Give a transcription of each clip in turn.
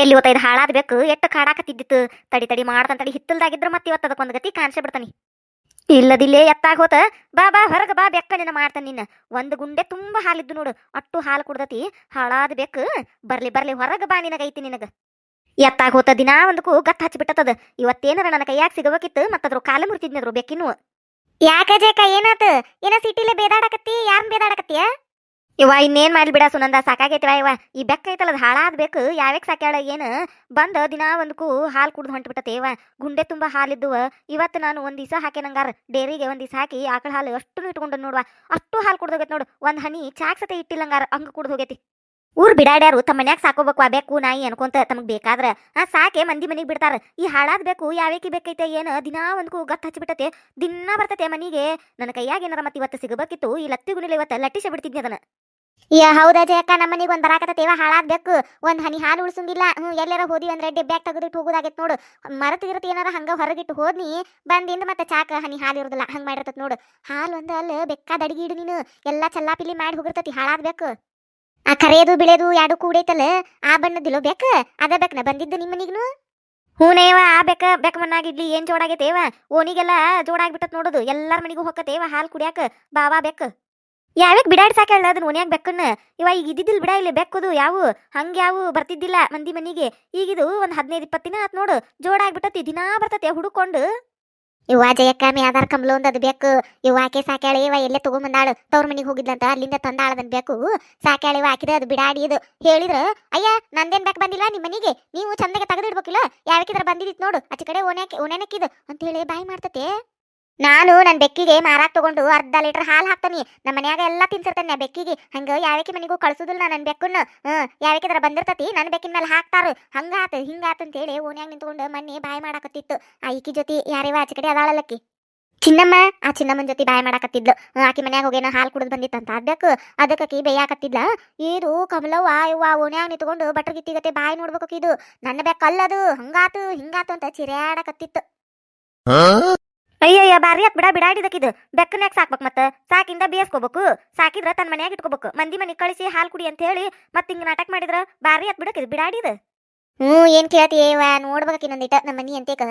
ಎಲ್ಲಿ ಇವತ್ತೈದು ಹಾಳಾದ ಬೇಕು ಎಟ್ಟು ಕಾಡಾಕತ್ತಿದ್ದಿತ್ತು, ತಡಿ ತಡಿ ಮಾಡ್ತಾನ ತಡಿ, ಹಿತ್ತಲ್ದಾಗಿದ್ರೆ ಮತ್ತೆ ಇವತ್ತು ಅದಕ್ಕೊಂದು ಗತಿ ಕಾಣಿಸೇ ಬಿಡ್ತಾನೆ. ಇಲ್ಲದಿಲ್ಲೇ ಎತ್ತಾಗ ಹೋತ, ಬಾ ಬಾ ಹೊರಗೆ ಬಾ ಬೆಕ್ಕ ನಿನ್ನ ಮಾಡ್ತಾನೆ ನಿನ್ನ. ಒಂದು ಗುಂಡೆ ತುಂಬ ಹಾಲಿದ್ದು ನೋಡು, ಅಟ್ಟು ಹಾಲು ಕುಡ್ದತಿ, ಹಾಳಾದ ಬೇಕು, ಬರ್ಲಿ ಬರ್ಲಿ ಹೊರಗೆ ಬಾ ನಿನಗೈತಿ ನಿನಗ. ಎತ್ತಾಗ ಹೋತ ದಿನಾ ಒಂದಕ್ಕೂ ಗತ್ ಹಚ್ಚಿಬಿಟ್ಟತದ ಇವತ್ತೇನಾರ ನನ್ನ ಕೈಯಾಗ ಸಿಗಬೇಕಿತ್ತು, ಮತ್ತದ್ರ ಕಾಲು ಮುರಿತಿದ್ನದ್ರು ಬೆಕ್ಕಿನು ಯಾಕ ಜೇಕ ಏನಾತ, ಏನ ಸಿಟಿಲೆ ಬೇದಾಡಕತ್ತಿ ಯಾರ್ ಬೇದಾಡಕತ್ತಿಯ? ಇವ ಇನ್ನೇನ್ ಮಾಡ್ಲಿ ಬಿಡ ಸುನಂದ ಸಾಕಾಗೈತಿವ ಇವ ಈ ಬೆಕ್ಕ ಐತಲ್ಲ, ಅದು ಹಾಳಾದ ಬೇಕು ಯಾವ್ಯಾಕ ಸಾಕ್ಯಾಳ ಏನು? ಬಂದ ದಿನ ಒಂದಕ್ಕೂ ಹಾಲು ಕುಡ್ದು ಹೊಂಟ್ಬಿಟ್ಟತೆ ಇವ ಗುಂಡೆ ತುಂಬಾ ಹಾಲಿದ್ದುವ. ಇವತ್ತು ನಾನು ಒಂದ್ ದಿವಸ ಹಾಕಿ ನಂಗಾರ ಡೇರಿಗೆ ಒಂದ್ ದಿವಸ ಹಾಕಿ ಆಕಳ ಹಾಲು ಅಷ್ಟು ಇಟ್ಕೊಂಡು ನೋಡುವ. ಅಷ್ಟು ಹಾಲು ಕುಡ್ದೋಗೈತಿ ನೋಡು. ಒಂದ್ ಹನಿ ಚಾಕ್ಸತೆ ಇಟ್ಟಿಲ್ಲಂಗಾರ ಹಂಗ ಕುಡ್ದು ಹೋಗೈತಿ. ಊರ್ ಬಿಡಾಡ್ಯಾರು ತಮ್ಮ ಮನ್ಯಾಗ ಸಾಕೋಬೇಕು ಆ ಬೆಕ್ಕು, ನಾಯಿ ಅನ್ಕೊಂತ ತಮಗೆ ಬೇಕಾದ್ರ. ಆ ಸಾಕೆ ಮಂದಿ ಮನಿಗ್ ಬಿಡ್ತಾರ. ಈ ಹಾಳಾದ ಬೇಕು ಯಾವೇಕಿ ಬೇಕೈತೆ ಏನು? ದಿನಾ ಒಂದ್ಕು ಗತ್ ಹಚ್ಚಿಬಿಟ್ಟತೆ ದಿನಾ ಬರ್ತತೆ ಮನಿಗೆ. ನನ್ನ ಕೈಯಾಗ ಏನಾರ ಮತ್ತೆ ಇವತ್ತು ಸಿಗಬೇಕಿತ್ತು. ಈ ಲತ್ತಿಗುನಿಲ್ಲ ಇವತ್ತು ಲಟ್ಟಿಸ ಬಿಡ್ತಿದ್ನಿ ಅದನ್ನ. ಯಾ ಹೌದಾ ಜಯಕ್ಕ ನಮ್ಮ ಮನಿಗೆ ಒಂದ್ ಬರಾಕತ್ತೇವ ಹಾಳಾಗ್ಬೇಕು. ಒಂದ್ ಹನಿ ಹಾಲು ಉಳಿಸಂಗಿಲ್ಲ. ಹ್ಞೂ ಎಲ್ಲಾರ ಹೋದಿ ಅಂದ್ರೆ ಬ್ಯಾಗ್ ತೆಗೆದಿಟ್ಟು ಹೋಗುದಾಗೈತೆ ನೋಡು. ಮರತ್ ಗಿರತ್ ಏನಾರ ಹಂಗ ಹೊರಗಿಟ್ಟು ಹೋದ್ನಿ, ಬಂದಿಂದ ಮತ್ತೆ ಚಾಕ, ಹನಿ ಹಾಲು ಇರೋದಿಲ್ಲ. ಹಂಗ ಮಾಡಿರ್ತತ್ ನೋಡು. ಹಾಲು ಒಂದ ಅಲ್ಲ ಬೆಕ್ಕಾದ ಅಡಿಗೆ ಇಡು ನೀನು. ಎಲ್ಲಾ ಚಲ್ಲಾಪಿಲಿ ಮಾಡಿ ಹೋಗಿರ್ತತಿ, ಹಾಳಾಗ್ಬೇಕು. ಆ ಕರೆಯದು ಬಿಳೆದು ಎರಡು ಕೂಡೈತಲ್ಲ, ಆ ಬಣ್ಣದಿಲ್ಲೋ ಬೇಕ? ಅದ ನಾ ಬಂದಿದ್ದು ನಿಮ್ಮನಿಗೂ ಹೂನೇವ ಆ ಬೆಕ್ಕ ಬೆಕ್ಕ ಮಣ್ಣಾಗಿದ್ಲಿ ಏನ್ ಜೋಡಾಗೈತೇವ ಓನಿಗೆಲ್ಲ ಜೋಡಾಗ್ಬಿಟ್ಟತ್ ನೋಡುದು. ಎಲ್ಲಾರ ಮನಿಗೂ ಹೊಕ್ಕತೇವ ಹಾಲು ಕುಡಿಯಾಕ? ಬಾವಾ ಬೆಕ್ಕ ಯಾವ್ಯಾಕ್ ಬಿಡಾಡ್ ಸಾಕಲ್ಲ ಅದನ್ನ ಓನ್ಯಾಗ ಬೆಕ್ಕನ್ನ? ಇವ ಈಗ ಇದ್ದಿದ್ದಿಲ್ ಬಿಡ, ಇಲ್ಲಿ ಬೆಕ್ಕದು, ಯಾವು? ಹಂಗೆ ಯಾವು? ಬರ್ತಿದ್ದಿಲ್ಲ ಮಂದಿ ಮನಿಗೆ. ಈಗಿದು ಒಂದ್ ಹದಿನೈದು ಇಪ್ಪತ್ತು ದಿನ ಆತ್ ನೋಡು. ಜೋಡಾಗ್ಬಿಟ್ಟತಿ ದಿನಾ ಬರ್ತತಿ ಹುಡುಕೊಂಡು ಇವ ಜಯಕ್ಕ ಮೇ ಆಧಾರ್ ಕಂಬ್ಲ ಒಂದ್ ಅದು ಬೇಕು ಇವ ಆಕೆ ಸಾಕ್ಯಾಳಿ, ಇವ ಎಲ್ಲೇ ತಗೊಂಬಂದಾಳು. ತವ್ರ ಮನಿಗೆ ಹೋಗಿದ್ಲಂತ ಅಲ್ಲಿಂದ ತಂದಾಳ ಅದನ್ ಬೇಕು ಸಾಕ್ಯಾಳ, ಇವ ಹಾಕಿದ ಅದು ಬಿಡಾಡಿ ಇದು. ಹೇಳಿದ್ರ, ಅಯ್ಯ, ನಂದೇನ್ ಬೇಕು ಬಂದಿಲ್ಲ ನಿಮ್ಮ ಮನಿಗೆ? ನೀವು ಚಂದಗೆ ತೆಗೆದಿಡ್ಬೇಕಿಲ್ಲ? ಯಾವಕ್ಕಿದ್ರ ಬಂದಿದ್ದಿತ್ತು ನೋಡು. ಆಚೆ ಕಡೆ ಓನ್ಯಾಕೆ ಓನ್ಯಾನಕ್ಕಿದು ಅಂತ ಹೇಳಿ ಬಾಯಿ ಮಾಡ್ತತೆ. ನಾನು ನನ್ನ ಬೆಕ್ಕಿಗೆ ಮಾರಾಕ್ ತಗೊಂಡು ಅರ್ಧ ಲೀಟರ್ ಹಾಲು ಹಾಕ್ತಾನಿ. ನಮ್ಮ ಮನ್ಯಾಗ ಎಲ್ಲ ನಾ ಬೆಕ್ಕಿಗೆ. ಹಂಗ ಯಾವಕ್ಕೆ ಮನೆಗೂ ಕಳ್ಸುದಿಲ್ಲ ನನ್ನ ಬೆಕ್ಕನ್ನು. ಹ್ಮ್ ಯಾವಕ್ಕಿದ್ರ ಬಂದಿರ್ತತಿ ನನ್ನ ಬೆಕ್ಕಿನ ಮೇಲೆ ಹಾಕ್ತಾರ. ಹಂಗಾತ ಹಿಂಗಾತ ಅಂತ ಹೇಳಿ ಓನ್ಯಾಗ ನಿಂತ್ಕೊಂಡು ಮನ್ನೆ ಬಾಯಿ ಮಾಡಾಕತ್ತಿತ್ತು. ಆ ಈಕಿ ಜೊತೆ ಯಾರೇವ ಆಚೆ ಕಡೆ ಚಿನ್ನಮ್ಮ, ಆ ಚಿನ್ನಮ್ಮನ ಜೊತೆ ಬಾಯಿ ಮಾಡಾಕತ್ತಿದ್ಲು. ಆಕಿ ಮನ್ಯಾಗ ಹೋಗೇನ ಹಾಲು ಕುಡಿದು ಬಂದಿತ್ತಂತ. ಅದಕ್ಕೆ ಅದಕ್ಕೆ ಬೇಯಾಕತ್ತಿದ್ಲ. ಇದು ಕಮಲವ್ವ ಇವ್ವ ಓನ್ಯಾಗ ನಿಂತ್ಕೊಂಡು ಬಟ್ರ್ ಗಿತ್ತಿಗತ್ತೆ ಬಾಯಿ ನೋಡ್ಬೇಕು ಇದು ನನ್ನ ಬೆಕ್ಕಲ್ಲದು ಹಂಗಾತು ಹಿಂಗಾತು ಅಂತ ಚಿರ್ಯಾಡಕತ್ತಿತ್ತು. ಅಯ್ಯಯ್ಯ ಬಾರಿ ಆತ್ ಬಿಡ ಬಿಡಾಡಿದಕ್ಕಿದು ಬೆಕ್ಕನ ಯಾಕೆ ಸಾಕ್ಬೇಕು ಮತ್ತೆ? ಸಾಕಿಂದ ಬೇಯಿಸ್ಕೋಬೇಕು ಸಾಕಿದ್ರ ತನ್ನ ಮನ್ಯಾಗ ಇಟ್ಕೋಬೇಕು. ಮಂದಿ ಮನೆ ಕಳಿಸಿ, ಹಾಲು ಕುಡಿ ಅಂತ ಹೇಳಿ ಮತ್ತೆ ಹಿಂಗೆ ನಾಟಕ ಮಾಡಿದ್ರ ಬಾರಿ ಆತ್ ಇದು ಬಿಡಾಡಿದ ಹ್ಞೂ, ಏನ್ ಕೇಳ್ತೀಯವ ನೋಡ್ಬೇಕು ಇನ್ನೊಂದಿಟ ನಮ್ಮ ಮನಿ ಅಂತೇಕ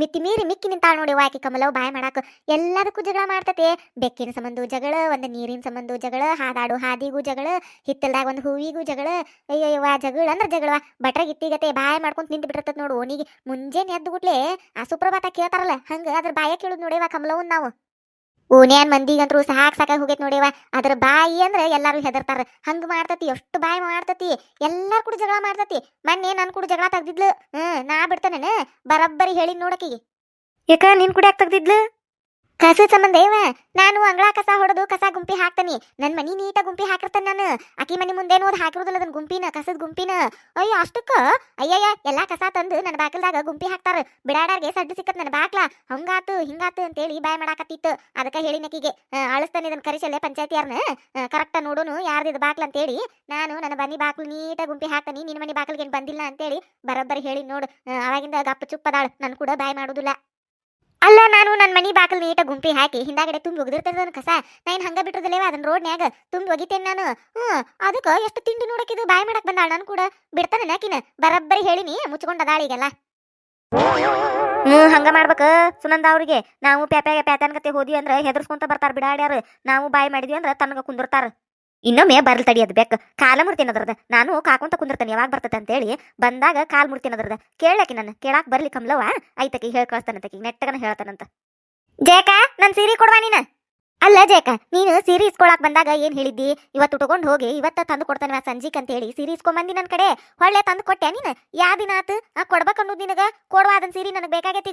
ಮಿತಿ ಮೀರಿ ಮಿಕ್ಕಿ ನಿಂತಾಳ ನೋಡಿ ಆಕಿ ಕಮಲವ್ ಬಾಯ್ ಮಾಡಾಕ. ಎಲ್ಲದಕ್ಕೂ ಜಗಳ ಮಾಡ್ತತೆ. ಬೆಕ್ಕಿನ ಸಂಬಂಧ ಜಗಳ, ಒಂದು ನೀರಿನ ಸಂಬಂಧ ಜಗಳ, ಹಾದಾಡು ಹಾದಿಗೂ ಜಗಳ, ಹಿತ್ತಲ್ದಾಗ ಒಂದು ಹೂವಿಗೂ ಜಗಳ. ಅಯ್ಯಯ್ಯವ ಜಗಳ ಅಂದ್ರ ಜಗಳವ ಬಟ್ರ ಗಿತ್ತಿಗತೆ ಬಾಯ್ ಮಾಡ್ಕೊಂತ ನಿಂತು ಬಿಟ್ಟಿರ್ತದ ನೋಡು. ಓನಿಗೆ ಮುಂಜಾನೆ ಎದ್ದು ಗುಟ್ಲೆ ಆ ಸುಪ್ರಭಾತ ಕೇಳ್ತಾರಲ್ಲ, ಹಂಗ ಅದ್ರ ಬಾಯ ಕೇಳುದು ನೋಡೇವಾ ಕಮಲವನ್ ನಾವು. ಓನ್ಯಾನ್ ಮಂದಿಗಂತರೂ ಸಾಕ್ ಸಾಕಾಗಿ ಹೋಗೈತ್ ನೋಡಿವ ಅದ್ರ ಬಾಯಿ ಅಂದ್ರೆ ಎಲ್ಲಾರು ಹೆದರ್ತಾರ. ಹಂಗ ಮಾಡ್ತತಿ ಎಷ್ಟು ಬಾಯಿ ಮಾಡ್ತತಿ. ಎಲ್ಲಾರ್ ಕೂಡ ಜಗಳ ಮಾಡ್ತತಿ. ಮೊನ್ನೆ ನನ್ ಕೂಡ ಜಗಳ ತೆಗ್ದಿದ್ಲು. ಹ್ಮ್, ನಾ ಬಿಡ್ತಾನೇನ? ಬರಬ್ಬರಿ ಹೇಳಿ ನೋಡಕಿಗೆ ಯಾಕ ನಿನ್ ಕೂಡ ಯಾಕೆ ತೆಗ್ದಿದ್ಲು? ಕಸ ಸಂಬಂಧ ಏವ? ನಾನು ಅಂಗಳ ಕಸ ಹೊಡೆದು ಕಸ ಗುಂಪಿ ಹಾಕ್ತಾನಿ. ನನ್ ಮನಿ ನೀಟ ಗುಂಪಿ ಹಾಕಿರ್ತಾನೆ ನಾನು. ಆಕಿ ಮನಿ ಮುಂದೇನು ಅದು ಹಾಕಿರೋದಿಲ್ಲ ಅದನ್ನ ಗುಂಪಿನ, ಕಸದ ಗುಂಪಿನ. ಅಯ್ಯೋ, ಅಷ್ಟಕ್ಕ? ಅಯ್ಯಯ್ಯ, ಎಲ್ಲಾ ಕಸ ತಂದು ನನ್ನ ಬಾಕಲ್ದಾಗ ಗುಂಪಿ ಹಾಕ್ತಾರ. ಬಿಡಾಡಾರ್ಗೆ ಸಡ್ಡು ಸಿಕ್ಕತ್ ನನ್ನ ಬಾಕ್ಲ ಹಂಗಾತು, ಹಿಂಗಾತು ಅಂತೇಳಿ ಬಾಯ್ ಮಾಡಾಕತ್ತಿತ್ತು. ಅದಕ್ಕ ಹೇಳಿ ನಕಿಗೆ ಅಳಿಸ್ತಾನೆ ಇದನ್ನ ಕರಿಸಲ್ಲೇ ಪಂಚಾಯತಿಯಾರ್ನ. ಕರೆಕ್ಟ್ ನೋಡೋನು ಯಾರ್ದಿದ್ ಬಾಕ್ಲ ಅಂತೇಳಿ. ನಾನು ನನ್ನ ಬನ್ನಿ ಬಾಕ್ಲು ನೀಟ ಗುಂಪಿ ಹಾಕ್ತಾನಿ. ನಿನ್ನ ಮನೆ ಬಾಕ್ಲಿಗೆ ಏನ್ ಬಂದಿಲ್ಲ ಅಂತೇಳಿ ಬರೋಬ್ಬರಿ ಹೇಳಿ ನೋಡು. ಅವಾಗಿಂದ ಗಪ್ಪ ಚುಪ್ಪದಾಳ ನನ್ ಕೂಡ ಬಾಯ್ ಮಾಡುದಿಲ್ಲ. ಅಲ್ಲ, ನಾನು ನನ್ನ ಮನಿ ಬಾಕಲ್ ನೀಟ ಗುಂಪಿ ಹಾಕಿ ಹಿಂದಾಗಡೆ ತುಂಬಿ ಒಗದಿರ್ತದ ಕಸ. ನಾ ಏನ್ ಹಂಗ ಬಿಟ್ಟಿರ್ದಿಲ್ಲೇವ ಅದನ್ನ ರೋಡ್ನ್ಯಾಗ ತುಂಬಿ ಒಗಿತೇನೆ ನಾನು. ಹ್ಮ್, ಅದಕ್ಕ ಎಷ್ಟು ತಿಂಡಿ ನೋಡಕಿದು ಬಾಯ್ ಮಾಡಕ್ ಬಂದಾಳ ನಾನು ಕೂಡ. ಬಿಡ್ತಾನೆ ನಾಕಿನ. ಬರಬ್ಬರಿ ಹೇಳಿನಿ ಮುಚ್ಕೊಂಡದಾಳ ಈಗೆಲ್ಲ. ಹ್ಮ್, ಹಂಗ ಮಾಡ್ಬೇಕ ಸುನಂದ ಅವ್ರಿಗೆ. ನಾವು ಪ್ಯಾಪ್ಯಾಗ ಪ್ಯಾತನ್ ಕತೆ ಹೋದ್ವಿ ಅಂದ್ರೆ ಹೆದರ್ಸ್ಕೊಂತ ಬರ್ತಾರ ಬಿಡಾಡ್ಯಾರ ನಾವು ಬಾಯ್ ಮಾಡಿದ್ವಿ ಅಂದ್ರೆ ತನಗ ಕುಂದಿರ್ತಾರ. ಇನ್ನೊಮ್ಮೆ ಬರ್ಲ್ ತಡಿ ಅದ್ ಬೆಕ್ಕ ಕಾಲ ಮುರ್ತೀನಿ ಅದ್ರದ ನಾನು ಕಾಕೊಂತ ಕುಂದಿರ್ತೇನೆ, ಯಾವಾಗ ಬರ್ತದೆ ಅಂತೇಳಿ. ಬಂದಾಗ ಕಾಲ್ ಮುರ್ತೀನಿ ಅದ್ರದ ಕೇಳಾಕಿ ನನ್ನ ಕೇಳಾಕ್ ಬರ್ಲಿ ಕಮ್ಲವ ಐತಕಿ ಹೇಳ್ ಕಳಿಸ್ತಾನಂತಕಿ ನೆಟ್ಟಗನ ಹೇಳ್ತಾನಂತ. ಜೇಕ ನನ್ ಸೀರೆ ಕೊಡ್ವಾ ನೀನ? ಅಲ್ಲ ಜೇಕ ನೀನು ಸೀರೆ ಇಸ್ಕೊಳಕ್ ಬಂದಾಗ ಏನ್ ಹೇಳಿದ್ದಿ? ಇವತ್ತು ಉಟ್ಕೊಂಡ್ ಹೋಗಿ, ಇವತ್ತ ತಂದು ಕೊಡ್ತಾನೆ ಸಂಜೀಕ್ ಅಂತ ಹೇಳಿ ಸೀರೆ ಇಸ್ಕೊಂಬಂದಿ ನನ್ ಕಡೆ. ಹೊಳ್ಳೆ ತಂದು ಕೊಟ್ಟೆ ನೀನು? ಯಾ ದಿನ ಆತು? ಆ ಕೊಡ್ಬೇಕು ಅನ್ನೋದು ನಿನಗ? ಕೊಡುವ ಅದನ್ ಸೀರೆ ನನಗೆ ಬೇಕಾಗೈತಿ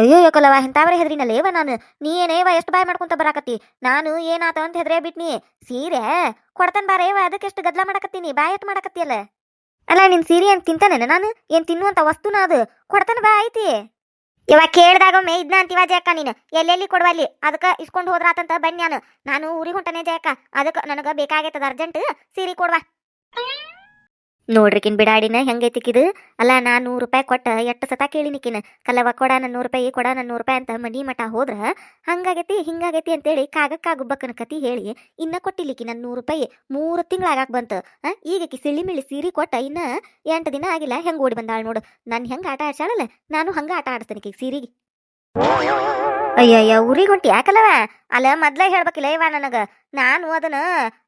ಅಯ್ಯೋ ಯಾಕಲ್ಲವ ಇಂಥವ್ರೆ ಹೆದ್ರಿನಲ್ಲೇವ ನಾನು? ನೀ ಏನೇವ ಎಷ್ಟು ಬಾಯ್ ಮಾಡ್ಕೊಂತ ಬರಾಕತ್ತಿ? ನಾನು ಏನಾತ ಅಂತ ಹೆದ್ರೇ ಬಿಟ್ನಿ. ಸೀರೆ? ಕೊಡ್ತಾನ ಬಾರೇವ ಅದಕ್ಕೆ ಎಷ್ಟು ಗದ್ಲ ಮಾಡಕತ್ತೀನಿ? ಬಾಯ್ ಎಟ್ ಮಾಡಕತ್ತಿಯಲ್ಲ? ಅಲ್ಲ, ನಿನ್ ಸೀರೆ ಅಂತ ತಿಂತಾನೇನ ನಾನು? ಏನ್ ತಿನ್ನುವಂತ ವಸ್ತುನ ಅದು? ಕೊಡ್ತಾನ ಬಾ ಐತಿ ಇವಾಗ ಕೇಳ್ದಾಗೊಮ್ಮೆ ಇದ್ನ ಅಂತೀವ ಜಯಕ್ಕ ನೀನು? ಎಲ್ಲೆಲ್ಲಿ ಕೊಡ್ವಲ್ಲಿ ಅದಕ್ಕೆ ಇಸ್ಕೊಂಡು ಹೋದ್ರಾತಂತ ಬನ್ನಿ ನಾನು. ನಾನು ಊರಿಗೆ ಹೊಂಟನೆ ಜಯಕ್ಕ. ಅದಕ್ಕೆ ನನಗೆ ಬೇಕಾಗೈತದ ಅರ್ಜೆಂಟ್ ಸೀರೆ ಕೊಡ್ವಾ. ನೋಡ್ರಿಕಿನ್ ಬಿಡಾಡಿನ ಹೆಂಗೈತಿಕಿದು? ಅಲ್ಲ, ನಾ ನೂರು ರೂಪಾಯಿ ಕೊಟ್ಟ ಎಷ್ಟು ಸತ ಕೇಳಿನಿಕಿನ. ಕಲ್ಲವ ಕೊಡ ನನ್ನ ನೂರು ರೂಪಾಯಿ ಕೊಡ ನನ್ನ ನೂರು ರೂಪಾಯಿ ಅಂತ ಮನಿ ಮಠ ಹೋದ್ರ, ಹಂಗಾಗೈತಿ, ಹಿಂಗಾಗೈತಿ ಅಂತೇಳಿ ಕಾಗಕ್ಕ ಗುಬ್ಬಕ್ಕನ ಕತಿ ಹೇಳಿ ಇನ್ನ ಕೊಟ್ಟಿಲಿಕ್ಕಿ ನನ್ನ ನೂರು ರೂಪಾಯಿ ಮೂರು ತಿಂಗಳಾಗಾಕ ಬಂತು. ಈಗಕ್ಕೆ ಸಿಳಿಮಿಳಿ ಸಿಳಿ ಮಿಳಿ ಸೀರೆ ಕೊಟ್ಟ ಇನ್ನ ಎಂಟು ದಿನ ಆಗಿಲ್ಲ, ಹೆಂಗ್ ಓಡಿ ಬಂದಾಳ ನೋಡು. ನಾನು ಹೆಂಗೆ ಆಟ ಆಡ್ಸಾಳಲ್ಲ ನಾನು ಹಂಗ ಆಟ ಆಡಿಸ್ತೀನಿ ಸೀರೆಗೆ. ಅಯ್ಯಯ್ಯ, ಊರಿಗೆ ಹೊಂಟಿ ಯಾಕಲ್ಲವ? ಅಲ್ಲ ಮೊದ್ಲ ಹೇಳ್ಬೇಕಿಲ್ಲ ಇವ ನನಗ. ನಾನು ಅದನ್ನ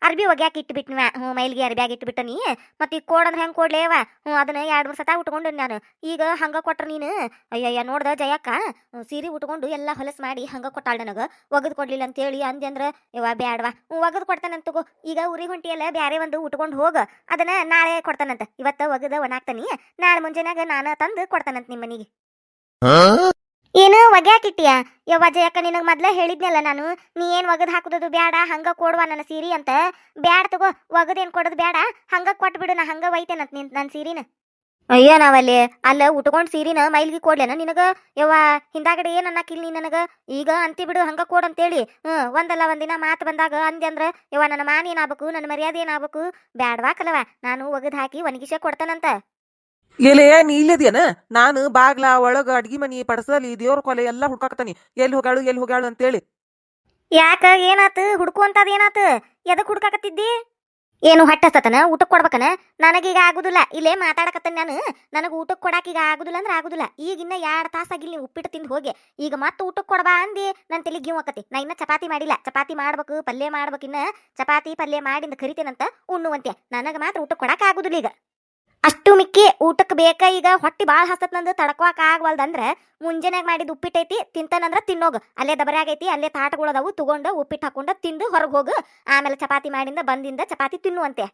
ಅರ್ಬಿ ಒಗ್ಯಾಕ ಇಟ್ಬಿಟ್ನಿವ. ಹ್ಞೂ, ಮೈಲ್ಗೆ ಅರ್ಬ್ಯಾಗ ಇಟ್ಬಿಟ್ಟನಿ ಮತ್ತೆ ಈಗ ಕೋಡಂದ್ರೆ ಹೆಂಗೆ ಕೊಡ್ಲೇವ ಹ್ಞೂ, ಅದನ್ನ ಎರಡು ವರ್ಷ ಸತ ಉಟ್ಕೊಂಡು ನಾನು. ಈಗ ಹಂಗ ಕೊಟ್ರ ನೀನು? ಅಯ್ಯಯ್ಯ, ನೋಡ್ದ ಜಯಕ್ಕ? ಸೀರೆ ಉಟ್ಕೊಂಡು ಎಲ್ಲ ಹೊಲಸು ಮಾಡಿ ಹಂಗ ಕೊಟ್ಟಾಳ ನನಗ. ಒಗದ್ ಕೊಡ್ಲಿಲ್ಲ ಅಂತೇಳಿ ಅಂದೆ ಅಂದ್ರ, ಇವ ಬ್ಯಾಡ್ವಾ. ಹ್ಞೂ, ಒಗದು ಕೊಡ್ತಾನಂತಗೋ ಈಗ ಊರಿಗೆ ಹೊಂಟಿಯಲ್ಲ, ಬ್ಯಾರೆ ಒಂದು ಉಟ್ಕೊಂಡು ಹೋಗ. ಅದನ್ನ ನಾಳೆ ಕೊಡ್ತಾನಂತ. ಇವತ್ತು ಒಗದ ಒಣಾಗ್ತಾನಿ ನಾಳೆ ಮುಂಜಾನೆಗ ನಾನು ತಂದು ಕೊಡ್ತಾನಂತ ನಿಮ್ಮ ಮನೆಗೆ ಏನು ಒಗ್ಯಾಕಿಟ್ಟಿಯ? ಯವ್ವ ಜಯಕ್ಕ, ನಿನಗೆ ಮೊದಲೇ ಹೇಳಿದ್ನಲ್ಲ ನಾನು, ನೀ ಏನು ಒಗದ್ ಹಾಕುದದು ಬ್ಯಾಡ, ಹಂಗ ಕೊಡುವ ನನ್ನ ಸೀರೆ ಅಂತ? ಬ್ಯಾಡ ತಗೋ, ಒಗದೇನು ಕೊಡೋದು ಬ್ಯಾಡ, ಹಂಗ ಕೊಟ್ಬಿಡು ನಾ ಹಂಗ ಒಯ್ತೇನಂತ ನಿನ್ ನನ್ನ ಸೀರಿನ. ಅಯ್ಯ ನಾವಲ್ಲಿ, ಅಲ್ಲ ಉಟ್ಕೊಂಡ್ ಸೀರಿನ ಮೈಲ್ಗಿ ಕೊಡ್ಲೇನ ನಿನಗ? ಯವ್ವ, ಹಿಂದಾಗಡೆ ಏನ್ ಅನ್ನಕಿಲ್ ನೀ ನನಗ? ಈಗ ಅಂತಿ ಬಿಡು, ಹಂಗ ಕೊಡ್ ಅಂತೇಳಿ. ಹ್ಮ್ ಒಂದಲ್ಲ ಒಂದಿನ ಮಾತು ಬಂದಾಗ ಅಂದೆ ಅಂದ್ರ, ಯವ್ವ ನನ್ನ ಮಾನ ಏನಾಗಬೇಕು ನನ್ನ ಮರ್ಯಾದೆ ಏನಾಗಬೇಕು ಬ್ಯಾಡ್ವಾ ನಾನು ಒಗದ್ ಹಾಕಿ ಒಣಗಿಸೇ ಕೊಡ್ತಾನಂತ. ಎಲೆ ನೀ ಇಲ್ಲದೇನ ನಾನು ಬಾಗ್ಲ ಒಳಗ ಅಡ್ಗಿ ಮನಿ ಪಡಸಲಿ ದೇವ್ರ ಕೊಲೆ ಎಲ್ಲ ಹುಡ್ಕಾಕತಾನಿ ಎಲ್ಲಿ ಹೋಗಾಳು ಎಲ್ಲಿ ಹೋಗಾಳು ಅಂತೇಳಿ. ಯಾಕ? ಏನಾತು? ಹುಡ್ಕುವಂತದ್ ಏನಾತ? ಎದಕ್ ಹುಡ್ಕಾಕತ್ತಿದ್ದಿ? ಏನು ಹಟ್ಟಸ್ತತನ ಊಟಕ್ಕೆ ಕೊಡ್ಬೇಕನ? ನನಗೀಗ ಆಗುದಿಲ್ಲ. ಇಲ್ಲೇ ಮಾತಾಡಕತ್ತೇನೆ ನಾನು. ನನಗೆ ಊಟಕ್ಕೆ ಕೊಡಾಕ ಈಗ ಆಗುದಿಲ್ಲ ಅಂದ್ರೆ ಆಗುದಿಲ್ಲ. ಈಗ ಇನ್ನ ಎರಡು ತಾಸಾಗಿಲ್ಲ ನೀವು ಉಪ್ಪಿಟ್ಟು ತಿಂದು ಹೋಗಿ. ಈಗ ಮತ್ತೆ ಊಟಕ್ಕೆ ಕೊಡಬಾ ಅಂದಿ ನನ್ನ ತಲೆ ಗಿವ್ ಆಕತಿ ನಾ ಇನ್ನ ಚಪಾತಿ ಮಾಡಿಲ್ಲ. ಚಪಾತಿ ಮಾಡ್ಬೇಕು, ಪಲ್ಯ ಮಾಡ್ಬೇಕು ಇನ್ನ. ಚಪಾತಿ ಪಲ್ಯ ಮಾಡಿಂದ ಕರಿತೇನಂತ ಉಣ್ಣುವಂತೆ. ನನಗೆ ಮಾತ್ರ ಊಟಕ್ಕೆ ಕೊಡಾಕ ಆಗುದಿಲ್ಲ ಈಗ. ಅಷ್ಟು ಮಿಕ್ಕಿ ಊಟಕ್ಕೆ ಬೇಕ, ಈಗ ಹೊಟ್ಟಿ ಭಾಳ ಹಸತ್ ನಂದು ತಡ್ಕೋಕ್ ಆಗ್ವಲ್ದಂದ್ರೆ ಮುಂಜಾನ್ಯಾಗ ಮಾಡಿದ ಉಪ್ಪಿಟ್ಟೈತಿ ತಿಂತಾನಂದ್ರ ತಿನ್ನೋಗು. ಅಲ್ಲೇ ದಬರ್ಯಾಗೈತಿ ಅಲ್ಲೇ ತಾಟಗಳದಾವು ತಗೊಂಡು ಉಪ್ಪಿಟ್ಟು ಹಾಕೊಂಡು ತಿಂದು ಹೊರಗೆ ಹೋಗು. ಆಮೇಲೆ ಚಪಾತಿ ಮಾಡಿಂದ ಬಂದಿಂದ ಚಪಾತಿ ತಿನ್ನುವಂತೆ.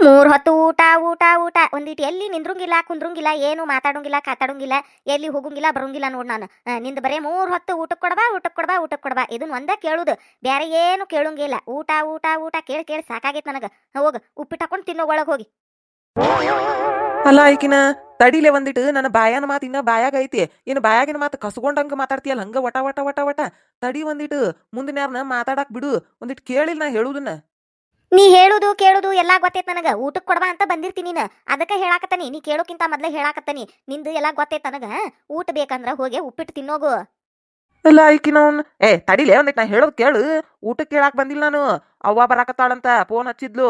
ಮೂರು ಹೊತ್ತು ಊಟ ಊಟ ಊಟ. ಒಂದಿಟ್ಟು ಎಲ್ಲಿ ನಿಂದ್ರಂಗಿಲ್ಲ, ಕುಂದ್ರಂಗಿಲ್ಲ, ಏನು ಮಾತಾಡೋಂಗಿಲ್ಲ, ಕಾತಾಡೋಂಗಿಲ್ಲ, ಎಲ್ಲಿ ಹೋಗುಂಗಿಲ್ಲ, ಬರೋಂಗಿಲ್ಲ ನೋಡು ನಾನು. ನಿಂದು ಬರೇ ಮೂರ್ ಹೊತ್ತು ಊಟಕ್ಕೆ ಕೊಡಬಾ ಊಟಕ್ಕೆ ಕೊಡಬಾ ಊಟಕ್ಕೆ ಕೊಡಬಾ. ಇದನ್ನ ಒಂದೇ ಕೇಳುದು. ಬೇರೆ ಏನು ಕೇಳೋಂಗಿಲ್ಲ ಊಟ ಊಟ ಊಟ ಕೇಳಿ ಕೇಳಿ ಸಾಕಾಗೈತೆ ನನಗೆ. ಹೋಗು, ಉಪ್ಪಿಟ್ಟು ಹಾಕೊಂಡು ತಿನ್ನೋ ಒಳಗೆ ಹೋಗಿ. ಅಲ್ಲ ಈಕಿನ ತಡಿಲೆ ಒಂದಿಟ್ಟು ನನ್ನ ಬಾಯನ ಮಾತು ಇನ್ನ ಬಾಯಾಗ ಐತಿ. ಇನ್ನು ಬಾಯಾಗಿನ ಮಾತು ಕಸ್ಕೊಂಡಂಗ ಮಾತಾಡ್ತೀಯಲ್ಲ ಹಂಗ ವಟ ವಟ ವಟ ವಟ. ತಡಿ ಬಂದಿಟ್ಟು ಮುಂದಿನ ಯಾರನ್ನ ಮಾತಾಡಕ್ ಬಿಡು. ಒಂದಿಟ್ಟು ಕೇಳಿಲ್ಲ ನಾ ಹೇಳುದನ್ನ. ನೀ ಹೇಳುದು ಕೇಳುದು ಎಲ್ಲಾ ಗೊತ್ತೈತ್ ನನಗ. ಊಟಕ್ಕೆ ಕೊಡಬಾ ಅಂತ ಬಂದಿರ್ತೀನಿ ನೀನು. ಅದಕ್ಕೆ ಹೇಳಾಕತ್ತಾನಿ. ನೀ ಕೇಳೋಕ್ಕಿಂತ ಮೊದ್ಲೇ ಹೇಳಾಕತ್ತಾನಿ. ನಿಂದು ಎಲ್ಲಾ ಗೊತ್ತೈತ್ ನನಗ. ಊಟ ಬೇಕಂದ್ರ ಹೋಗಿ ಉಪ್ಪಿಟ್ಟು ತಿನ್ನೋಗು. ಅಲ್ಲ ಈಕಿನ ಏ ತಡಿಲೆ ಒಂದಿಟ್ಟು ನಾ ಹೇಳೋದು ಕೇಳು. ಊಟಕ್ಕೆ ಕೇಳಾಕ್ ಬಂದಿಲ್ಲ ನಾನು. ಅವ್ವ ಬರಾಕತ್ತಾಳಂತ ಫೋನ್ ಹಚ್ಚಿದ್ಲು.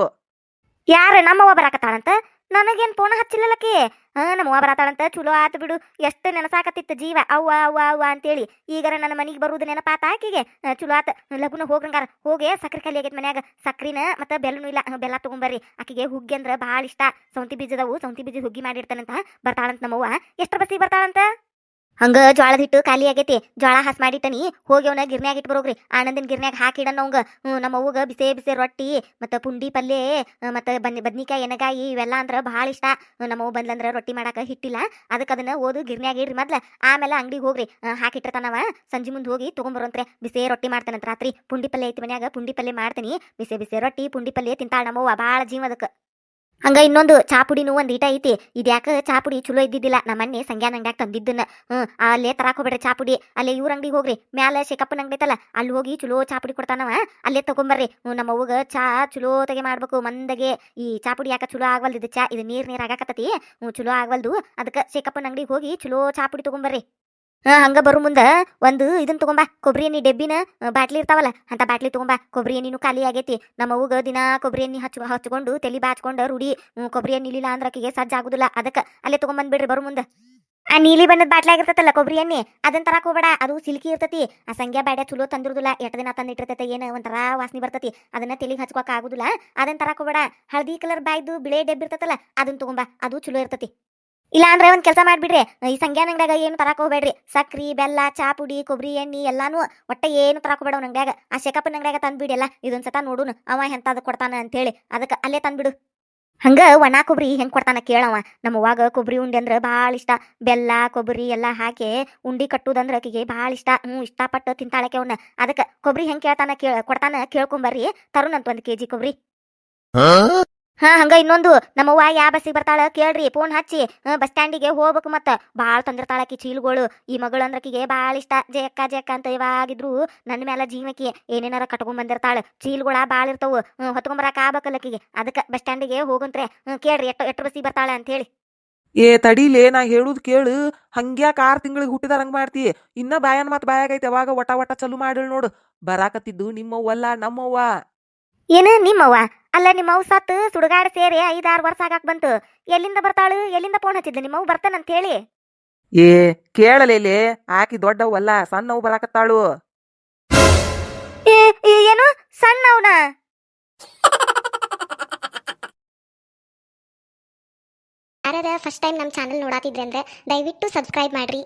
ಯಾರ ನಮ್ಮವ್ವ ಬರಾಕತ್ತಾಳಂತ? ನನಗೇನ್ ಫೋನ್ ಹಚ್ಚಿಲ್ಲಲಕ್ಕಿ ಹಾ ನಮ್ಮವ್ವ ಬರತಾಳಂತ ಚಲೋ ಆತು ಬಿಡು. ಎಷ್ಟು ನೆನಸಾಕತ್ತಿತ್ತು ಜೀವ. ಅವ್ವ ಅವ್ವ ಅವ್ವ ಅಂತೇಳಿ. ಈಗಾರ ನನ್ನ ಮನೆಗೆ ಬರುವುದು ನೆನಪಾತ ಆಕಿಗೆ? ಚಲೋ ಆತ. ಲಗುನ ಹೋಗಂಗಾರ ಹೋಗಿ ಸಕ್ಕರೆ ಖಾಲಿ ಆಗೈತೆ ಮನ್ಯಾಗ. ಸಕ್ರಿನ ಮತ್ತೆ ಬೆಲ್ಲನೂ ಇಲ್ಲ. ಬೆಲ್ಲ ತಗೊಂಬರ್ರಿ. ಆಕಿಗೆ ಹುಗ್ಗಿ ಅಂದ್ರೆ ಭಾಳ ಇಷ್ಟ. ಸೌಂತಿ ಬೀಜದವು, ಸೌಂತಿ ಬೀಜದ ಹುಗ್ಗಿ ಮಾಡಿರ್ತಾನಂತ ಬರ್ತಾಳಂತ ನಮ್ಮವ್ವ ಎಷ್ಟು ಬಸ್ಸಿಗೆ ಬರ್ತಾಳಂತ? ಹಂಗ ಜ್ವಾಳದ ಹಿಟ್ಟು ಖಾಲಿ ಆಗೈತಿ, ಜ್ವಾಳ ಹಾಸ್ ಮಾಡಿಟ್ಟನಿ, ಹೋಗಿ ಅವನ ಗಿರ್ನ್ಯಾಗ ಇಟ್ಟು ಬರೋಗ್ರಿ. ಆನಂದಿನ ಗಿರ್ನ್ಯಾಗ ಹಾಕಿಡಣ ಅವಂಗ. ನಮ್ಮ ಅವ್ವಗ ಬಿಸೆ ಬಿಸೆ ರೊಟ್ಟಿ, ಮತ್ತು ಪುಂಡಿ ಪಲ್ಯ ಮತ್ತು ಬನ್ ಬದ್ನಿಕಾಯಿ ಎನಗಾಯಿ ಇವೆಲ್ಲ ಅಂದ್ರೆ ಭಾಳ ಇಷ್ಟ. ನಮ್ಮ ಅವ್ವ ಬಂದ್ಲಂದ್ರೆ ರೊಟ್ಟಿ ಮಾಡಾಕ ಹಿಟ್ಟಿಲ್ಲ. ಅದಕ್ಕೆ ಅದನ್ನ ಓದು ಗಿರ್ನ್ಯಾಗ ಇಡ್ರಿ ಮೊದ್ಲು. ಆಮೇಲೆ ಅಂಗಡಿಗೆ ಹೋಗ್ರಿ. ಹಾಕಿಟ್ಟಿರ್ತಾನವ. ಸಂಜೆ ಮುಂದೆ ಹೋಗಿ ತೊಗೊಂಬರಂತ್ರೆ ಬಿಸೆ ರೊಟ್ಟಿ ಮಾಡ್ತಾನಂತ ರಾತ್ರಿ ಪುಂಡಿ ಪಲ್ಯ ಐತಿ ಮನ್ಯಾಗ, ಪುಂಡಿ ಪಲ್ಯ ಮಾಡ್ತೀನಿ. ಬಿಸೆ ಬಿಸೆ ರೊಟ್ಟಿ, ಪುಂಡಿ ಪಲ್ಯ ತಿಂತಾಳ ನಮ್ಮವ್ವ ಭಾಳ ಜೀವದಕ್ಕೆ ಹಂಗ ಇನ್ನೊಂದು ಚಾಪುಡಿನೂ ಒಂದ್ ಈಟ ಐತಿ. ಇದ್ಯಾಕ ಚಾಪುಡಿ ಚಲೋ ಇದ್ದಿದ್ದಿಲ್ಲ. ನಮ್ಮ ಮನೆ ಸಂಗ್ಯಾನ ಅಂಗಡ್ಯಾಗ ತಂದಿದ್ದನ್ನ. ಹ್ಮ್, ಅಲ್ಲೇ ತರಾಕ್ ಹೋಗ್ಬೇಡ್ರಿ ಚಾಪುಡಿ ಅಲ್ಲೇ ಇವ್ರ ಅಂಗಡಿಗೆ ಹೋಗ್ರಿ. ಮ್ಯಾಲ ಶೇಕಪ್ಪನ ಅಂಗಡಿ ಐತಲ್ಲ, ಅಲ್ಲಿ ಹೋಗಿ ಚಲೋ ಚಾಪುಡಿ ಕೊಡ್ತಾನವ ಅಲ್ಲೇ ತಗೊಂಬರ್ರಿ. ನಮ್ಮ ಅವ್ಗ ಚಾ ಚಲೋ ತೆಗೆ ಮಾಡ್ಬೇಕು ಮಂದಗೆ. ಈ ಚಾಪುಡಿ ಯಾಕ ಚಲೋ ಆಗವಲ್ದು ಚಾ, ಇದು ನೀರ್ ನೀರ್ ಆಗಾಕತ್ತತಿ. ಹ್ಞೂ ಚಲೋ ಆಗವಲ್ದು. ಅದಕ್ಕೆ ಶೇಕಪ್ಪನ ಅಂಗಡಿಗೆ ಹೋಗಿ ಚಲೋ ಚಾಪುಡಿ ತಗೊಂಬರ್ರಿ. ಹಂಗ ಬರು ಮುಂದ. ಒಂದು ಇದನ್ನ ತಗೊಂಬಾ. ಕೊಬ್ಬರಿ ಎಣ್ಣೆ ಡೆಬ್ಬಿನ ಬಾಟ್ಲಿ ಇರ್ತಾವಲ್ಲ, ಅಂತ ಬಾಟ್ಲಿ ತಗೊಂಬಾ. ಕೊಬ್ಬರಿ ಎಣ್ಣಿನೂ ಖಾಲಿ ಆಗೈತಿ. ನಮ್ಮ ಅವ್ವಗ ದಿನ ಕೊಬ್ಬರಿ ಎಣ್ಣೆ ಹಚ್ಚ, ಹಚ್ಕೊಂಡು ತಲಿ ಬಾಚ್ಕೊಂಡು ರೂಢಿ ಕೊಬ್ಬರಿ ಎಣ್ಣೆ ಇಲ್ಲಿಲ್ಲ ಅಂದ್ರೆ ಅಕ್ಕಿಗೆ ಸಜ್ಜ ಆಗುದಿಲ್ಲ. ಅದಕ್ಕೆ ಅಲ್ಲೇ ತಗೊಂಬಂದ್ಬಿಡ್ರಿ ಬರು ಮುಂದ. ಆ ನೀಲಿ ಬಣ್ಣದ ಬಾಟ್ಲಿ ಆಗಿರ್ತೈತಲ್ಲ ಕೊಬ್ಬರಿ ಎಣ್ಣೆ ಅದನ್ನ ತರಕ ಹೋಗ್ಬೇಡ. ಅದು ಸಿಲ್ಕಿ ಇರ್ತೈತಿ. ಆ ಸಂಗ್ಯಾ ಬ್ಯಾಡ ಚಲೋ ತಂದಿರುದಿಲ್ಲ. ಎಟ್ ದಿನ ತಂದಿಟ್ಟಿರ್ತೈತೆ, ಏನು ಒಂಥರ ವಾಸನೆ ಬರ್ತೈತಿ. ಅದನ್ನ ತಲೆಗೆ ಹಚ್ಕೋಕ್ ಆಗುದಿಲ್ಲ. ಅದನ್ನ ತರಕ ಹೋಗಬೇಡ. ಹಳದಿ ಕಲರ್ ಬಾಯ್ದು ಬಿಳೆ ಡೆಬ್ಬಿರ್ತೈತಲ್ಲ ಅದನ್ನ ತಗೊಂಬಾ. ಅದು ಚಲೋ ಇರ್ತೈತಿ. ಇಲ್ಲ ಅಂದ್ರೆ ಒಂದ್ ಕೆಲಸ ಮಾಡ್ಬಿಡ್ರಿ. ಈ ಸಂಗ್ಯಾನ ಅಂಗಡಿಯಾಗ ಏನು ತರಕ ಹೋಗ್ಬೇಡ್ರಿ. ಸಕ್ರಿ, ಬೆಲ್ಲ, ಚಾ ಪುಡಿ ಕೊಬ್ಬರಿ ಎಣ್ಣೆ ಎಲ್ಲಾನು ಒಟ್ಟ ಏನು ತರಕ ಹೋಗ್ಬೇಡ ಅವ್ನ ಅಂಗಡ್ಯಾಗ ಆ ಶೇಕಪ್ಪನ ಅಂಗಡ್ಯಾಗ ತಂದ್ಬಿಡಿ ಎಲ್ಲ. ಇದೊಂದ್ ಸತ ನೋಡುನು. ಅವ ಎಂತಾದ ಕೊಡ್ತಾನ ಅಂತೇಳಿ. ಅದಕ್ಕೆ ಅಲ್ಲೇ ತಂದ್ಬಿಡು. ಹಂಗ ಒಣ ಕೊಬ್ಬರಿ ಹೆಂಗ್ ಕೊಡ್ತಾನ ಕೇಳವ. ಅವಾಗ ಕೊಬ್ಬರಿ ಉಂಡೆ ಅಂದ್ರೆ ಭಾಳ ಇಷ್ಟ. ಬೆಲ್ಲ ಕೊಬ್ಬರಿ ಎಲ್ಲ ಹಾಕಿ ಉಂಡಿ ಕಟ್ಟುದಂದ್ರೆ ಆಕಿಗೆ ಭಾಳ ಇಷ್ಟ. ಹ್ಞೂ ಇಷ್ಟಪಟ್ಟು ತಿಂತಾಳಕ್ಕೆ ಅವನ್ನ ಅದಕ್ಕೆ ಕೊಬ್ಬರಿ ಹೆಂಗ್ ಕೇಳ್ತಾನ ಕೇಳ ಕೊಡ್ತಾನ ಕೇಳ್ಕೊಂಬರ್ರಿ ತರುಣಂತ ಒಂದು ಕೆ ಜಿ ಕೊಬ್ಬರಿ ಹಾ ಹಂಗ ಇನ್ನೊಂದು. ನಮ್ಮವ್ವ ಯಾ ಬಸ್ಸಿಗೆ ಬರ್ತಾಳ ಕೇಳ್ರಿ ಫೋನ್ ಹಚ್ಚಿ. ಬಸ್ ಸ್ಟ್ಯಾಂಡಿಗೆ ಹೋಗ್ಬೇಕು ಮತ್ತ. ತಂದಿರ್ತಾಳ ತಂದಿರ್ತಾಳಕಿ ಚೀಲಗಳು. ಈ ಮಗಳು ಅಂದ್ರಕಿಗೆ ಭಾಳ ಇಷ್ಟ. ಜಯಕ್ಕ ಜಯಕ್ಕ ಅಂತ ಇವಾಗಿದ್ರು ನನ್ನ ಮೇಲೆ ಜೀವಕಿ ಏನೇನಾರ ಕಟ್ಕೊಂಡ್ ಬಂದಿರ್ತಾಳ. ಚೀಲಗಳ ಭಾಳ ಇರ್ತಾವು. ಹೊತ್ಕೊಂಬರಕ ಆಗ್ಬೇಕಲ್ಲಕಿಗೆ ಅದಕ್ಕೆ ಬಸ್ ಸ್ಟ್ಯಾಂಡಿಗೆ ಹೋಗಂತ್ರೆ. ಕೇಳ್ರಿ ಎಟ್ಟು ಎಟ್ಟು ಬಸ್ಸಿಗೆ ಬರ್ತಾಳ ಅಂತ ಹೇಳಿ. ಏ ತಡಿಲೇ ನಾ ಹೇಳುದ್ ಕೇಳು. ಹಂಗ್ಯಾಕ ಆರ್ ತಿಂಗಳಿಗೆ ಹುಟ್ಟಿದಾರ ಹಂಗ ಮಾಡ್ತಿ. ಇನ್ನ ಬಾಯನ್ ಮತ್ ಬಾಯಾಗೈತೆ ಅವಾಗ ಒಟ ಒಟ ಚಲು ಮಾಡಿಳ್ ನೋಡು. ಬರಾಕತ್ತಿದ್ದು ನಿಮ್ಮವ್ವಲ್ಲ ನಮ್ಮವ್ವ. ಏನ ನಿಮ್ಮವ್ವ? ಅಲ್ಲ ನಿಮ್ಮವ್ ಸತ್ತು ಸುಡುಗಾಡ ಸೇರಿ ಐದಾರು ವರ್ಷ ಆಗಾಕ್ ಬಂತು. ಎಲ್ಲಿಂದ ಬರ್ತಾಳು? ಎಲ್ಲಿಂದ ಫೋನ್ ಹಚ್ಚಿದ್ಲು? ನಿಮ್ಮವ್ ಬರ್ತಾನಂತ ಹೇಳಿ ಏ ಕೇಳಲಿಲ್ಲ ಆಕಿ ದೊಡ್ಡವಲ್ಲ ಸಣ್ಣವ್ ಬರಾಕತ್ತಾಳು. ಏ, ಏ, ಏನು? ಸಣ್ಣವ್ನ ಯಾರ್ಯಾರ ಫಸ್ಟ್ ಟೈಮ್ ನಮ್ಮ ಚಾನಲ್ ನೋಡಾತಿದ್ರೆ ಅಂದ್ರೆ ದಯವಿಟ್ಟು ಸಬ್ಸ್ಕ್ರೈಬ್ ಮಾಡ್ರಿ.